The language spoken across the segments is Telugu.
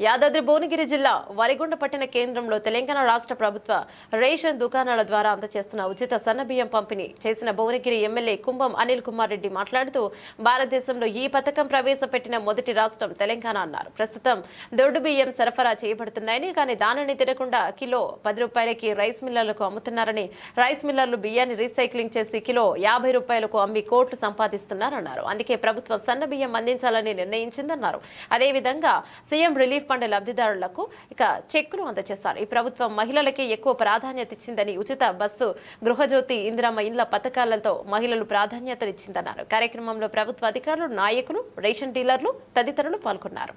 యాదాద్రి భువనగిరి జిల్లా వరిగొండ పట్టణ కేంద్రంలో తెలంగాణ రాష్ట్ర ప్రభుత్వ రేషన్ దుకాణాల ద్వారా అందజేస్తున్న ఉచిత సన్నబియ్యం పంపిణీ చేసిన భువనగిరి ఎమ్మెల్యే కుంభం అనిల్ కుమార్ రెడ్డి మాట్లాడుతూ భారతదేశంలో ఈ పథకం ప్రవేశపెట్టిన మొదటి రాష్ట్రం తెలంగాణ అన్నారు. ప్రస్తుతం దొడ్డు బియ్యం సరఫరా చేయబడుతున్నాయని కానీ దానిని తినకుండా కిలో పది రూపాయలకి రైస్ మిల్లర్లకు అమ్ముతున్నారని రైస్ మిల్లర్లు బియ్యాన్ని రీసైక్లింగ్ చేసి కిలో యాభై రూపాయలకు అమ్మి కోట్లు సంపాదిస్తున్నారన్నారు. అందుకే ప్రభుత్వం సన్న బియ్యం అందించాలని నిర్ణయించిందన్నారు. అదేవిధంగా సీఎం రిలీఫ్ ఫండ్ లబ్ధిదారులకు ఇక చెక్కులు అందజేశారు. ఈ ప్రభుత్వం మహిళలకే ఎక్కువ ప్రాధాన్యత ఇచ్చిందని ఉచిత బస్సు గృహజ్యోతి ఇందిరమ్మ ఇండ్ల పథకాలతో మహిళలు ప్రాధాన్యతనిచ్చిందన్నారు. కార్యక్రమంలో ప్రభుత్వ అధికారులు నాయకులు రేషన్ డీలర్లు తదితరులు పాల్గొన్నారు.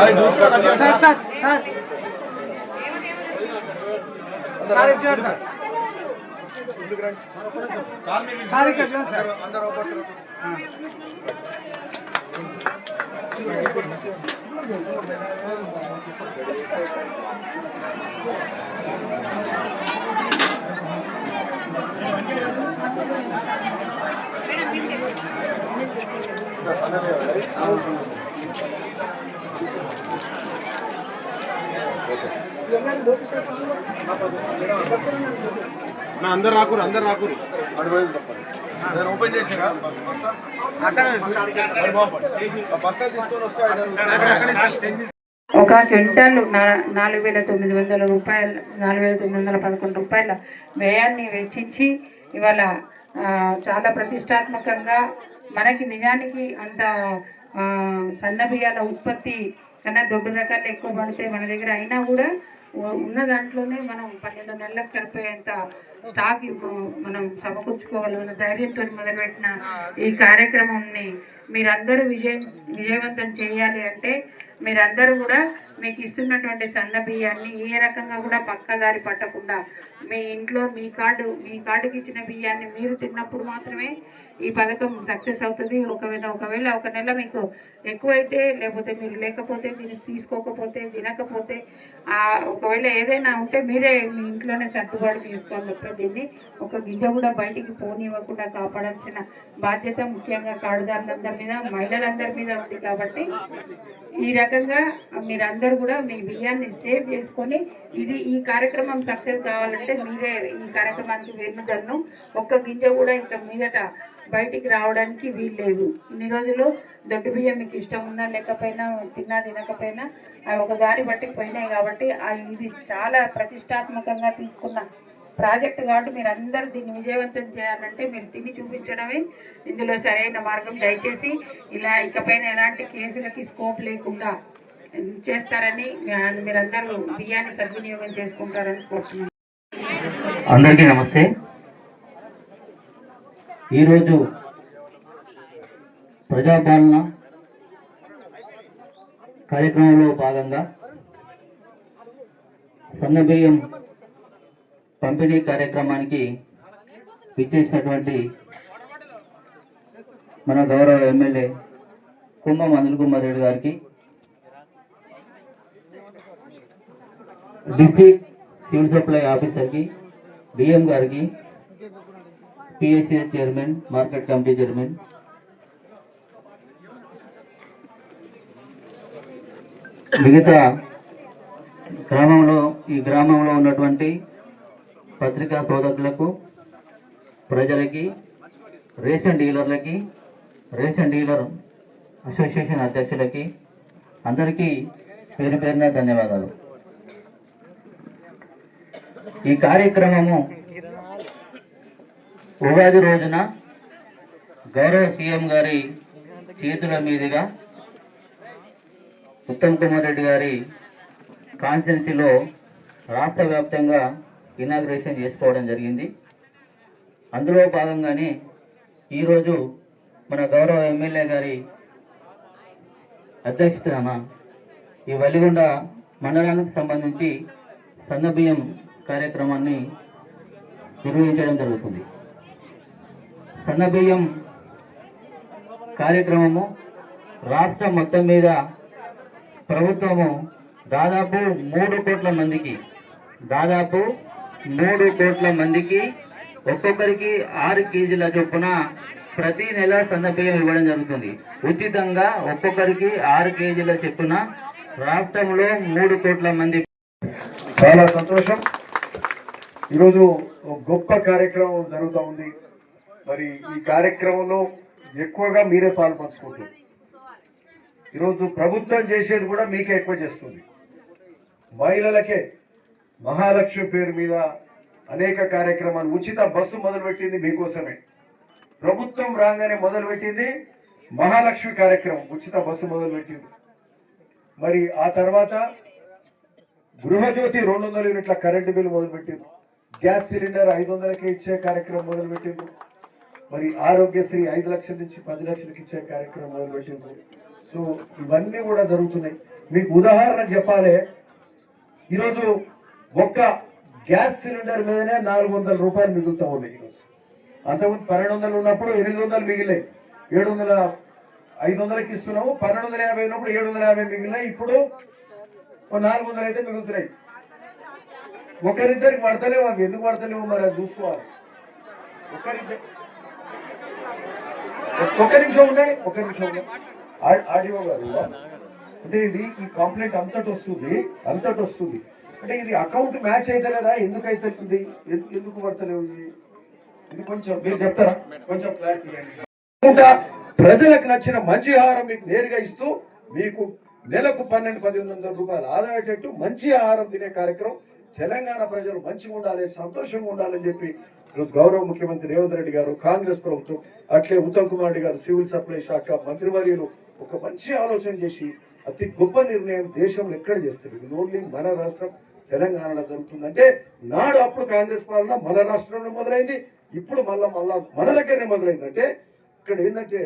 సార్ సార్ సార్ సార్ ఇటు చూడండి సార్ సార్ ఇక్కడ చూడండి సార్ నా అందరు రాకూరు అందరు రాకూరు. నేను ఓపెన్ చేసిరా బస్తా తీసుకొని వస్తే ఒక క్వింటాల్ నాలుగు వేల తొమ్మిది వందల రూపాయలు నాలుగు వేల తొమ్మిది వందల పదకొండు రూపాయల వ్యయాన్ని వెచ్చించి ఇవాళ చాలా ప్రతిష్టాత్మకంగా మనకి నిజానికి అంత సన్న బియ్యాల ఉత్పత్తి కన్నా దొడ్డు రకాలు ఎక్కువ పడితే మన దగ్గర అయినా కూడా ఉన్న దాంట్లోనే మనం పన్నెండు నెలలకు సరిపోయేంత స్టాక్ మనం సమకూర్చుకోగలమన్న ధైర్యంతో మొదలుపెట్టిన ఈ కార్యక్రమంని మీరందరూ విజయం విజయవంతం చేయాలి అంటే మీరందరూ కూడా మీకు ఇస్తున్నటువంటి సన్న బియ్యాన్ని ఏ రకంగా కూడా పక్కదారి పట్టకుండా మీ ఇంట్లో మీ కార్డు మీ కార్డుకి ఇచ్చిన బియ్యాన్ని మీరు తిన్నప్పుడు మాత్రమే ఈ పథకం సక్సెస్ అవుతుంది. ఒకవేళ ఒకవేళ ఒక నెల మీకు ఎక్కువైతే లేకపోతే మీరు లేకపోతే మీరు తీసుకోకపోతే తినకపోతే ఒకవేళ ఏదైనా ఉంటే మీరే మీ ఇంట్లోనే సర్దుబాటు చేసుకోవాలి తప్ప దీన్ని ఒక గింజ కూడా బయటికి పోనివ్వకుండా కాపాడాల్సిన బాధ్యత ముఖ్యంగా కార్డుదారులందరి మీద మహిళలందరి మీద ఉంది కాబట్టి ఈ రకంగా మీరందరూ కూడా మీ బియ్యాన్ని సేవ్ చేసుకొని ఇది ఈ కార్యక్రమం సక్సెస్ కావాలంటే మీరే ఈ కార్యక్రమానికి వెన్నుదన్ను. ఒక్క గింజ కూడా ఇంకా మీదట బయటికి రావడానికి వీల్లేదు. ఇన్ని రోజులు దొడ్డు బియ్యం మీకు ఇష్టం ఉన్నా లేకపోయినా తిన్నా తినకపోయినా అవి ఒక దారి బట్టి పోయినాయి కాబట్టి ఇది చాలా ప్రతిష్టాత్మకంగా తీసుకున్న ప్రాజెక్ట్ కాబట్టి మీరు అందరూ దీన్ని విజయవంతం చేయాలంటే మీరు తిని చూపించడమే ఇందులో సరైన మార్గం. దయచేసి ఇలా ఇకపైన ఎలాంటి కేసులకి స్కోప్ లేకుండా చేస్తారని మీరందరూ బియ్యాన్ని సద్వినియోగం చేసుకుంటారని కోరుతున్నాను అందరికీ నమస్తే. ఈరోజు ప్రజాపాలన కార్యక్రమంలో భాగంగా సన్నబియ్యం పంపిణీ కార్యక్రమానికి విచ్చేసినటువంటి మన గౌరవ ఎమ్మెల్యే కుంభం అనిల్ కుమార్ రెడ్డి గారికి డిస్ట్రిక్ట్ సివిల్ సప్లై ఆఫీసర్కి డిఎం గారికి PSCS chairman market committee chairman. మిగతా గ్రామంలో ఈ గ్రామంలో ఉన్నటువంటి పత్రికా సోదరులకు ప్రజలకి రేషన్ డీలర్లకి రేషన్ డీలర్ అసోసియేషన్ అధ్యక్షులకి అందరికీ పేరు పేరున ధన్యవాదాలు. ఈ కార్యక్రమము ఉగాది రోజున గౌరవ సీఎం గారి చేతుల మీదుగా ఉత్తమ్ కుమార్ రెడ్డి గారి కాన్స్టెన్సీలో రాష్ట్ర వ్యాప్తంగా ఇనాగ్రేషన్ చేసుకోవడం జరిగింది. అందులో భాగంగానే ఈరోజు మన గౌరవ ఎమ్మెల్యే గారి అధ్యక్షతన ఈ వలిగొండ మండలానికి సంబంధించి సన్నబియ్యం కార్యక్రమాన్ని నిర్వహించడం జరుగుతుంది. సన్నబియ్యం కార్యక్రమము రాష్ట్రం మొత్తం మీద ప్రభుత్వము దాదాపు మూడు కోట్ల మందికి దాదాపు మూడు కోట్ల మందికి ఒక్కొక్కరికి ఆరు కేజీల చొప్పున ప్రతి నెల సన్నబియ్యం ఇవ్వడం జరుగుతుంది. ఉచితంగా ఒక్కొక్కరికి ఆరు కేజీల చొప్పున రాష్ట్రంలో మూడు కోట్ల మంది. చాలా సంతోషం. ఈరోజు గొప్ప కార్యక్రమం జరుగుతూ ఉంది. మరి ఈ కార్యక్రమంలో ఎక్కువగా మీరే పాల్పంచుకుంటారు. ఈరోజు ప్రభుత్వం చేసేది కూడా మీకే ఎక్కువ చేస్తుంది. మహిళలకే మహాలక్ష్మి పేరు మీద అనేక కార్యక్రమాలు. ఉచిత బస్సు మొదలుపెట్టింది మీకోసమే. ప్రభుత్వం రాగానే మొదలుపెట్టింది మహాలక్ష్మి కార్యక్రమం. ఉచిత బస్సు మొదలుపెట్టింది. మరి ఆ తర్వాత గృహజ్యోతి రెండు వందల యూనిట్ల కరెంటు బిల్లు మొదలుపెట్టింది. గ్యాస్ సిలిండర్ ఐదు వందలకే ఇచ్చే కార్యక్రమం మొదలుపెట్టింది మరి ఆరోగ్యశ్రీ ఐదు లక్షల నుంచి పది లక్షలకి ఇచ్చే కార్యక్రమం మొదలుపెట్టింది సో ఇవన్నీ కూడా జరుగుతున్నాయి. మీకు ఉదాహరణ చెప్పాలి. ఈరోజు ఒక్క గ్యాస్ సిలిండర్ మీదనే నాలుగు వందల రూపాయలు మిగులుతూ ఉన్నాయి ఈరోజు. అంతకుముందు పన్నెండు వందలు ఉన్నప్పుడు ఎనిమిది వందలు మిగిలాయి ఏడు వందల ఐదు వందలకి ఇస్తున్నాము. పన్నెండు వందల యాభై ఉన్నప్పుడు ఏడు వందల యాభై మిగిలినాయి. ఇప్పుడు ఓ నాలుగు వందలు అయితే మిగులుతున్నాయి. ఒకరిద్దరికి పడతలేవు అవి ఎందుకు పడతలేవు మరి అది చూసుకోవాలి ఒకరిద్దరు ఒక్క నిమిషం ఉన్నాయి ఒక్క నిమిషం ఆడియో గారు అంటే ఇది ఈ కంప్లైంట్ అంతటి వస్తుంది అంతటి వస్తుంది. అంటే ఇది అకౌంట్ మ్యాచ్ అయితే లేదా ఎందుకు అవుతుంది ఎందుకు పడతలేవు ఇది ఇది కొంచెం మీరు చెప్తారా? కొంచెం క్లారిటీ ఇంకా ప్రజలకు నచ్చిన మంచి ఆహారం మీకు నేరుగా ఇస్తూ మీకు నెలకు పన్నెండు పదిహేను వందల రూపాయలు ఆదాయేటట్టు మంచి ఆహారం తినే కార్యక్రమం తెలంగాణ ప్రజలు మంచిగా ఉండాలి సంతోషంగా ఉండాలని చెప్పి ఈరోజు గౌరవ ముఖ్యమంత్రి రేవంత్ రెడ్డి గారు కాంగ్రెస్ ప్రభుత్వం అట్లే ఉత్తమ్ కుమార్ రెడ్డి గారు సివిల్ సప్లై శాఖ మంత్రివర్యులు ఒక మంచి ఆలోచన చేసి అతి గొప్ప నిర్ణయం దేశంలో ఎక్కడ చేస్తారు? ఇది ఓన్లీ మన రాష్ట్రం తెలంగాణలో జరుగుతుంది. అంటే నాడు అప్పుడు కాంగ్రెస్ పాలన మన రాష్ట్రంలో మొదలైంది ఇప్పుడు మళ్ళా మళ్ళా మన దగ్గరనే మొదలైంది. అంటే ఇక్కడ ఏంటంటే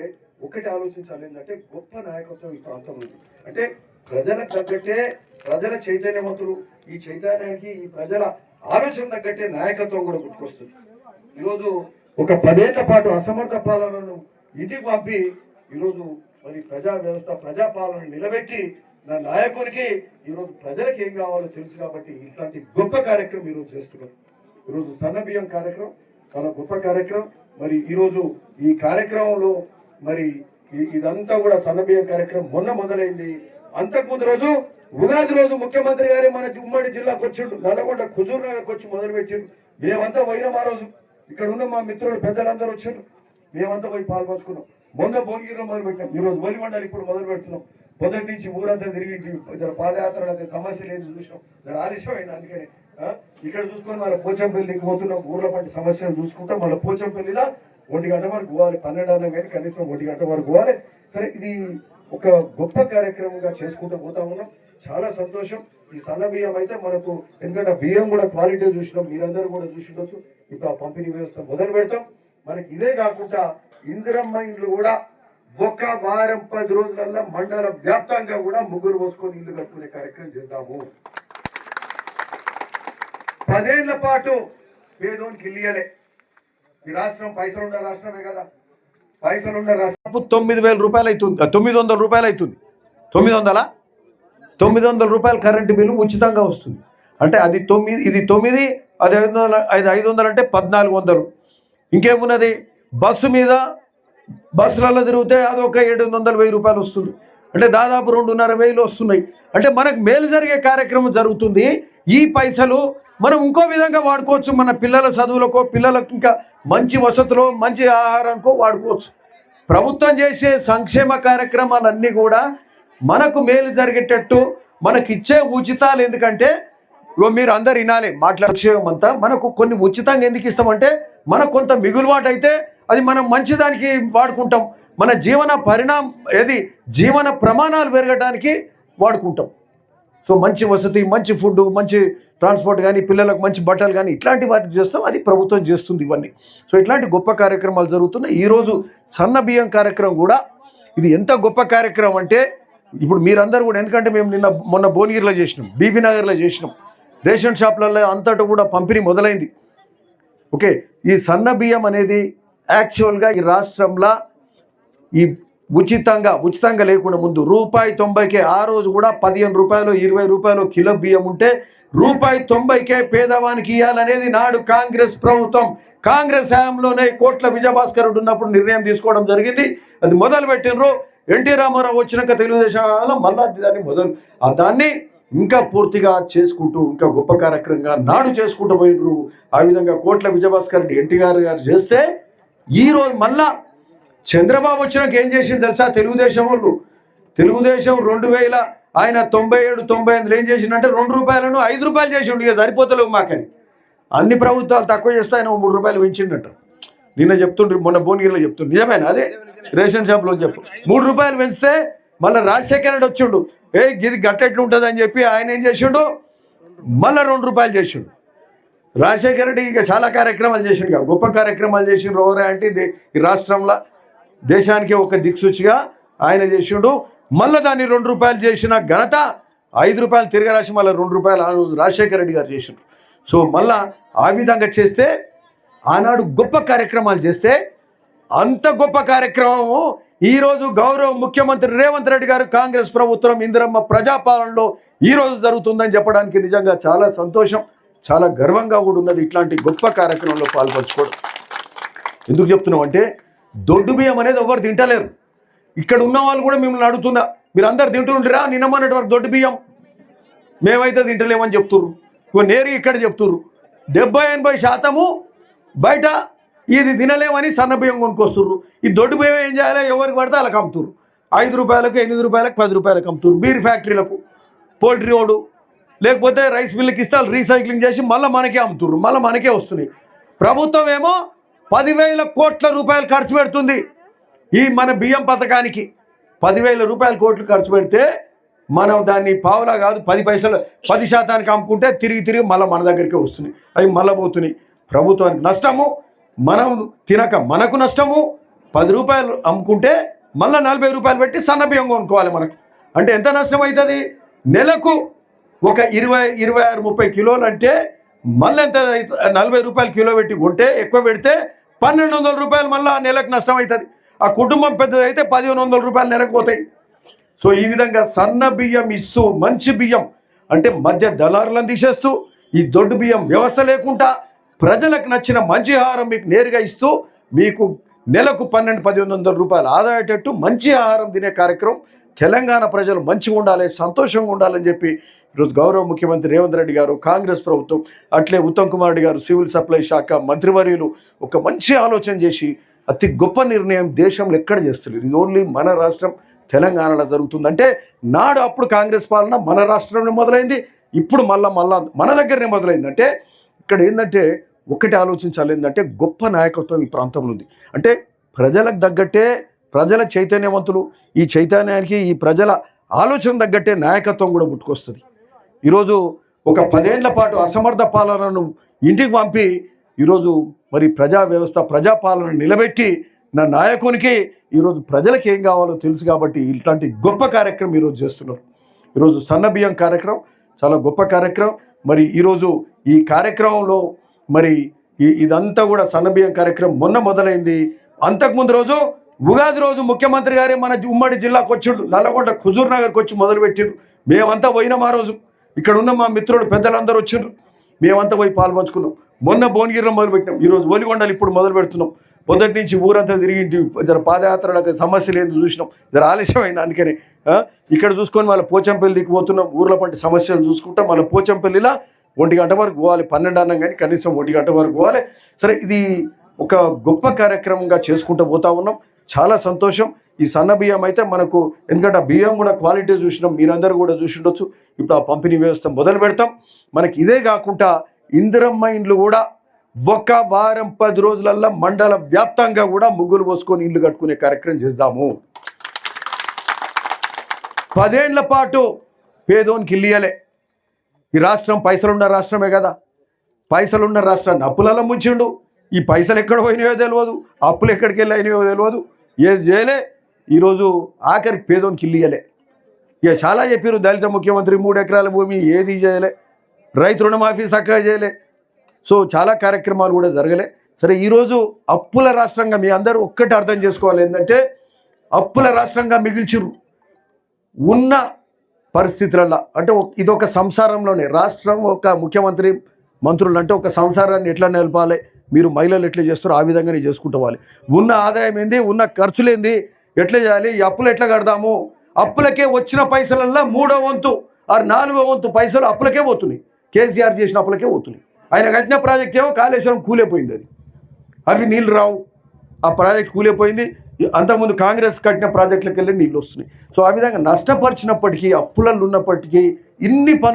ఒకటి ఆలోచించాలి ఏంటంటే గొప్ప నాయకత్వం ఈ ప్రాంతంలో ఉంది. అంటే ప్రజలకు తగ్గట్టే ప్రజల చైతన్యవంతులు ఈ చైతన్యానికి ఈ ప్రజల ఆలోచన తగ్గట్టే నాయకత్వం కూడా గుర్తుకొస్తుంది. ఈరోజు ఒక పదేళ్ళ పాటు అసమర్థ పాలనను ఇంటికి పంపి ఈరోజు మరి ప్రజా వ్యవస్థ ప్రజాపాలన నిలబెట్టి నా నాయకునికి ఈరోజు ప్రజలకు ఏం కావాలో తెలుసు కాబట్టి ఇట్లాంటి గొప్ప కార్యక్రమం ఈరోజు చేస్తున్నారు ఈరోజు సన్నబియ్యం కార్యక్రమం చాలా గొప్ప కార్యక్రమం. మరి ఈరోజు ఈ కార్యక్రమంలో మరి ఇదంతా కూడా సన్నబియ్యం కార్యక్రమం మొన్న మొదలైంది. అంతకుముందు రోజు ఉగాది రోజు ముఖ్యమంత్రి గారే మన ఉమ్మడి జిల్లాకు వచ్చిండు. నల్లగొండ హుజూర్ నగర్కి వచ్చి మొదలుపెట్టిండు. మేమంతా పోయినాం ఆ రోజు. ఇక్కడ ఉన్న మా మిత్రులు పెద్దలందరూ వచ్చిండ్రు. మేమంతా పోయి పాల్పంచుకున్నాం మొన్న భువనగిరిలో మొదలు పెట్టినాం ఈ రోజు వరిమండలి ఇప్పుడు మొదలు పెడుతున్నాం. మొదటి నుంచి ఊరంతా తిరిగి పాదయాత్ర పాదయాత్రలు సమస్య లేదు చూసినాం. జర ఆలస్యమైంది అందుకని. ఇక్కడ చూసుకొని మళ్ళీ పోచంపల్లికి పోతున్నాం. ఊర్ల పంటి సమస్యలు చూసుకుంటాం మళ్ళీ పోచంపల్లిలో ఒంటి గంట వరకు పోవాలి పన్నెండు అన్నం కానీ కనీసం ఒంటి గంట వరకు పోవాలి. సరే ఇది ఒక గొప్ప కార్యక్రమంగా చేసుకుంటూ పోతా ఉన్నాం. చాలా సంతోషం. ఈ సన్న బియ్యం అయితే మనకు ఎందుకంటే బియ్యం కూడా క్వాలిటీ చూసినాం. మీరందరూ కూడా చూసి ఉండొచ్చు. ఇప్పుడు ఆ పంపిణీ వ్యవస్థ మొదలు పెడతాం. మనకి ఇదే కాకుండా ఇందిరమ్మ ఇండ్లు కూడా ఒక వారం పది రోజులల్లో మండల వ్యాప్తంగా కూడా ముగ్గురు పోసుకొని ఇల్లు కట్టుకునే కార్యక్రమం చేద్దాము. పదేళ్ళ పాటు పేదోనికి ఇల్లియలే ఈ రాష్ట్రం పైసలు ఉన్న రాష్ట్రమే కదా. పైసలు ఉన్న రాష్ట్రం. తొమ్మిది వేల రూపాయలు అవుతుంది తొమ్మిది వందల రూపాయలు అవుతుంది తొమ్మిది వందల? తొమ్మిది వందల రూపాయలు కరెంటు బిల్లు ఉచితంగా వస్తుంది. అంటే అది తొమ్మిది ఇది తొమ్మిది అది ఐదు వందల ఐదు ఐదు వందలు అంటే పద్నాలుగు వందలు. ఇంకేమున్నది? బస్సు మీద బస్సులలో తిరిగితే అదొక ఏడు వందల వెయ్యి రూపాయలు వస్తుంది. అంటే దాదాపు రెండున్నర వేలు వస్తున్నాయి. అంటే మనకు మేలు జరిగే కార్యక్రమం జరుగుతుంది. ఈ పైసలు మనం ఇంకో విధంగా వాడుకోవచ్చు. మన పిల్లల చదువులకో పిల్లలకు ఇంకా మంచి వసతులు మంచి ఆహారానికో వాడుకోవచ్చు. ప్రభుత్వం చేసే సంక్షేమ కార్యక్రమాలన్నీ కూడా మనకు మేలు జరిగేటట్టు మనకి ఇచ్చే ఉచితాలు ఎందుకంటే ఇగో మీరు అందరు వినాలి మాట్లాడేయం అంతా. మనకు కొన్ని ఉచితంగా ఎందుకు ఇస్తామంటే మనకు కొంత మిగులుబాటు అయితే అది మనం మంచిదానికి వాడుకుంటాం. మన జీవన పరిణామం ఏది? జీవన ప్రమాణాలు పెరగడానికి వాడుకుంటాం. సో మంచి వసతి మంచి ఫుడ్ మంచి ట్రాన్స్పోర్ట్ కానీ పిల్లలకు మంచి బట్టలు కానీ ఇట్లాంటి వాటికి చేస్తాం. అది ప్రభుత్వం చేస్తుంది ఇవన్నీ. సో ఇట్లాంటి గొప్ప కార్యక్రమాలు జరుగుతున్నాయి. ఈరోజు సన్న బియ్యం కార్యక్రమం కూడా ఇది ఎంత గొప్ప కార్యక్రమం అంటే ఇప్పుడు మీరందరూ కూడా ఎందుకంటే మేము నిన్న మొన్న భువనగిరిలో చేసినాం బీబీ నగర్లో చేసినాం. రేషన్ షాప్లలో అంతటా కూడా పంపిణీ మొదలైంది. ఓకే ఈ సన్న బియ్యం అనేది యాక్చువల్గా ఈ రాష్ట్రంలో ఈ ఉచితంగా ఉచితంగా లేకుండా ముందు రూపాయి తొంభైకే ఆ రోజు కూడా పదిహేను రూపాయలు ఇరవై రూపాయలు కిలో బియ్యం ఉంటే రూపాయి తొంభైకే పేదవానికి ఇవ్వాలనేది నాడు కాంగ్రెస్ ప్రభుత్వం. కాంగ్రెస్ హయాంలోనే కోట్ల విజయభాస్కరుడు ఉన్నప్పుడు నిర్ణయం తీసుకోవడం జరిగింది. అది మొదలు పెట్టినరు ఎన్టీ రామారావు వచ్చినాక తెలుగుదేశం హయాంలో మళ్ళా దాన్ని మొదలు దాన్ని ఇంకా పూర్తిగా చేసుకుంటూ ఇంకా గొప్ప కార్యక్రమంగా నాడు చేసుకుంటూ పోయినరు ఆ విధంగా కోట్ల విజయభాస్కర్ రెడ్డి ఎన్టీఆర్ గారు చేస్తే ఈరోజు మళ్ళా చంద్రబాబు వచ్చినాక ఏం చేసింది తెలుసా? తెలుగుదేశం వాళ్ళు. తెలుగుదేశం రెండు వేల ఆయన తొంభై ఏడు తొంభై ఎనిమిది ఏం చేసిండంటే రెండు రూపాయలను ఐదు రూపాయలు చేసిండు ఇక సరిపోతలేవు మాకని. అన్ని ప్రభుత్వాలు తక్కువ చేస్తే ఆయన మూడు రూపాయలు పెంచిండట. నిన్న చెప్తుండ్రు మొన్న భువనగిరిలో చెప్తుండ్రు. నిజమేనా అదే? రేషన్ షాప్లో చెప్పు. మూడు రూపాయలు పెంచితే మళ్ళీ రాజశేఖర రెడ్డి వచ్చిండు. ఏ గిది గట్టెట్లు ఉంటుంది అని చెప్పి ఆయన ఏం చేసిండు? మళ్ళీ రెండు రూపాయలు చేసిండు. రాజశేఖర రెడ్డి ఇక చాలా కార్యక్రమాలు చేసిండు ఇక. గొప్ప కార్యక్రమాలు చేసిండు ఎవరే అంటే ఇది ఈ రాష్ట్రంలో దేశానికి ఒక దిక్సూచిగా ఆయన చేసిండు. మళ్ళీ దాన్ని రెండు రూపాయలు చేసిన ఘనత ఐదు రూపాయలు తిరగరాసి మళ్ళీ రెండు రూపాయలు ఆ రోజు రాజశేఖర రెడ్డి గారు చేసిండ్రు సో మళ్ళా ఆ విధంగా చేస్తే ఆనాడు గొప్ప కార్యక్రమాలు చేస్తే అంత గొప్ప కార్యక్రమం ఈరోజు గౌరవ ముఖ్యమంత్రి రేవంత్ రెడ్డి గారు కాంగ్రెస్ ప్రభుత్వం ఇందిరమ్మ ప్రజాపాలనలో ఈరోజు జరుగుతుందని చెప్పడానికి నిజంగా చాలా సంతోషం చాలా గర్వంగా కూడా ఉన్నది ఇట్లాంటి గొప్ప కార్యక్రమంలో పాల్పంచుకోవడం. ఎందుకు చెప్తున్నాం అంటే దొడ్డు బియ్యం అనేది ఎవరు తింటలేరు. ఇక్కడ ఉన్న వాళ్ళు కూడా మిమ్మల్ని అడుగుతున్నా మీరు అందరు తింటుంటారా నిన్న దొడ్డు బియ్యం. మేమైతే తింటలేమని చెప్తుర్రు. ఇగో నేరు ఇక్కడ చెప్తుర్రు. డెబ్బై ఎనభై శాతము బయట ఇది తినలేమని సన్న బియ్యం కొనుక్కొస్తుర్రు. ఈ దొడ్డు బియ్యం ఏం చేయాలి? ఎవరికి పడితే వాళ్ళకి అమ్ముతుర్రు. ఐదు రూపాయలకు ఎనిమిది రూపాయలకు పది రూపాయలకు అమ్ముతుర్రు. బీర్ ఫ్యాక్టరీలకు పోల్ట్రీ ఓడు లేకపోతే రైస్ మిల్లుకి ఇస్తే రీసైక్లింగ్ చేసి మళ్ళీ మనకే అమ్ముతుర్రు. మళ్ళీ మనకే వస్తున్నాయి. ప్రభుత్వం ఏమో పదివేల కోట్ల రూపాయలు ఖర్చు పెడుతుంది ఈ మన బియ్యం పథకానికి. పదివేల రూపాయల కోట్లు ఖర్చు పెడితే మనం దాన్ని పావులా కాదు పది పైసలు పది శాతానికి అమ్ముకుంటే తిరిగి తిరిగి మళ్ళీ మన దగ్గరికే వస్తున్నాయి అవి మళ్ళీ పోతున్నాయి. ప్రభుత్వానికి నష్టము మనం తినక మనకు నష్టము పది రూపాయలు అమ్ముకుంటే మళ్ళీ నలభై రూపాయలు పెట్టి సన్న బియ్యం కొనుక్కోవాలి మనకు. అంటే ఎంత నష్టం అవుతుంది? నెలకు ఒక ఇరవై ఇరవై ఆరు ముప్పై కిలోలు అంటే మళ్ళీ ఎంత నలభై రూపాయలు కిలో పెట్టి కొంటే ఎక్కువ పెడితే పన్నెండు వందల రూపాయలు మళ్ళీ ఆ నెలకు నష్టం అవుతుంది ఆ కుటుంబం పెద్దది అయితే పదిహేను వందల రూపాయలు నెలకు పోతాయి. సో ఈ విధంగా సన్న బియ్యం ఇస్తూ మంచి బియ్యం అంటే మధ్య దళారులను తీసేస్తూ ఈ దొడ్డు బియ్యం వ్యవస్థ లేకుండా ప్రజలకు నచ్చిన మంచి ఆహారం మీకు నేరుగా ఇస్తూ మీకు నెలకు పన్నెండు పదిహేను వందల రూపాయలు ఆదాయేటట్టు మంచి ఆహారం తినే కార్యక్రమం తెలంగాణ ప్రజలు మంచిగా ఉండాలి సంతోషంగా ఉండాలని చెప్పి ఈరోజు గౌరవ ముఖ్యమంత్రి రేవంత్ రెడ్డి గారు కాంగ్రెస్ ప్రభుత్వం అట్లే ఉత్తమ్ కుమార్ రెడ్డి గారు సివిల్ సప్లై శాఖ మంత్రివర్యులు ఒక మంచి ఆలోచన చేసి అతి గొప్ప నిర్ణయం దేశంలో ఎక్కడ చేస్తలేదు. ఇది ఓన్లీ మన రాష్ట్రం తెలంగాణలో జరుగుతుంది. అంటే నాడు అప్పుడు కాంగ్రెస్ పాలన మన రాష్ట్రంలో మొదలైంది ఇప్పుడు మళ్ళా మళ్ళా మన దగ్గరనే మొదలైంది. అంటే ఇక్కడ ఏంటంటే ఒకటి ఆలోచించాలి ఏంటంటే గొప్ప నాయకత్వం ఈ ప్రాంతంలో ఉంది. అంటే ప్రజలకు తగ్గట్టే ప్రజల చైతన్యవంతులు ఈ చైతన్యానికి ఈ ప్రజల ఆలోచన తగ్గట్టే నాయకత్వం కూడా పుట్టుకొస్తుంది. ఈరోజు ఒక పదేళ్ళ పాటు అసమర్థ పాలనను ఇంటికి పంపి ఈరోజు మరి ప్రజా వ్యవస్థ ప్రజాపాలన నిలబెట్టి నా నాయకునికి ఈరోజు ప్రజలకు ఏం కావాలో తెలుసు కాబట్టి ఇట్లాంటి గొప్ప కార్యక్రమం ఈరోజు చేస్తున్నారు. ఈరోజు సన్న బియ్యం కార్యక్రమం చాలా గొప్ప కార్యక్రమం. మరి ఈరోజు ఈ కార్యక్రమంలో మరి ఈ- ఇదంతా కూడా సన్నబియ్యం కార్యక్రమం మొన్న మొదలైంది. అంతకుముందు రోజు ఉగాది రోజు ముఖ్యమంత్రి గారే మన ఉమ్మడి జిల్లాకు వచ్చిండు నల్లగొండ హుజూర్ నగర్కి వచ్చి మొదలుపెట్టిండు. మేమంతా పోయినాం ఆ రోజు. ఇక్కడ ఉన్న మా మిత్రుడు పెద్దలందరూ వచ్చిండ్రు మేమంతా పోయి పాల్పంచుకున్నాం మొన్న భువనగిరిలో మొదలుపెట్టినాం. ఈరోజు ఒలిగొండలు ఇప్పుడు మొదలు పెడుతున్నాం. మొదటి నుంచి ఊరంతా తిరిగింటి జర పాదయాత్రలకు సమస్యలు ఏంది చూసినాం. జర ఆలస్యమైంది అందుకని ఇక్కడ చూసుకొని మళ్ళీ పోచంపల్లి దిక్కు పోతున్నాం. ఊర్ల పంటి సమస్యలు చూసుకుంటాం. మళ్ళీ పోచంపల్లిలా ఒంటి గంట వరకు పోవాలి. పన్నెండు అన్నం కానీ కనీసం ఒంటి గంట వరకు పోవాలి. సరే ఇది ఒక గొప్ప కార్యక్రమంగా చేసుకుంటూ పోతా ఉన్నాం. చాలా సంతోషం. ఈ సన్న బియ్యం అయితే మనకు ఎందుకంటే ఆ బియ్యం కూడా క్వాలిటీ చూసినాం. మీరందరూ కూడా చూసి ఉండొచ్చు. ఇప్పుడు ఆ పంపిణీ వ్యవస్థ మొదలు పెడతాం. మనకి ఇదే కాకుండా ఇందిరమ్మ ఇండ్లు కూడా ఒక వారం పది రోజులల్లో మండల వ్యాప్తంగా కూడా ముగ్గులు పోసుకొని ఇల్లు కట్టుకునే కార్యక్రమం చేద్దాము. పదేళ్ళ పాటు పేదోనికి ఇల్లియలే ఈ రాష్ట్రం పైసలున్న రాష్ట్రమే కదా. పైసలున్న రాష్ట్రాన్ని అప్పులలో ముంచిండు. ఈ పైసలు ఎక్కడ పోయినాయో తెలియదు అప్పులు ఎక్కడికి వెళ్ళి అయినాయో తెలియదు ఏది చేయలే. ఈరోజు ఆఖరికి పేదోనికి ఇల్లియలే ఇక చాలా చెప్పారు దళిత ముఖ్యమంత్రి మూడు ఎకరాల భూమి ఏది చేయలే. రైతు రుణమాఫీ చక్కగా చేయలే. సో చాలా కార్యక్రమాలు కూడా జరగలే. సరే ఈరోజు అప్పుల రాష్ట్రంగా మీ అందరూ ఒక్కటి అర్థం చేసుకోవాలి ఏంటంటే అప్పుల రాష్ట్రంగా మిగిల్చిర్రు. ఉన్న పరిస్థితులలో అంటే ఇది ఒక సంసారంలోనే. రాష్ట్రం ఒక ముఖ్యమంత్రి మంత్రులు అంటే ఒక సంసారాన్ని ఎట్లా నిలపాలి? మీరు మహిళలు ఎట్లా చేస్తారో ఆ విధంగానే చేసుకుంటూ ఉన్న ఆదాయం ఏంది? ఉన్న ఖర్చులేంది ఎట్లా చేయాలి? ఈ అప్పులు ఎట్లా కడదాము అప్పులకే వచ్చిన పైసలల్లా మూడో వంతు ఆరు నాలుగో వంతు పైసలు అప్పులకే పోతున్నాయి. కేసీఆర్ చేసిన అప్పులకే పోతున్నాయి. ఆయన కట్టిన ప్రాజెక్ట్ ఏమో కాళేశ్వరం కూలిపోయింది అది. అవి నీళ్ళు రావు. ఆ ప్రాజెక్ట్ కూలిపోయింది అంతకుముందు కాంగ్రెస్ కట్టిన ప్రాజెక్టులకు వెళ్ళి నీళ్ళు వస్తున్నాయి. సో ఆ విధంగా నష్టపరిచినప్పటికీ అప్పులలో ఉన్నప్పటికీ ఇన్ని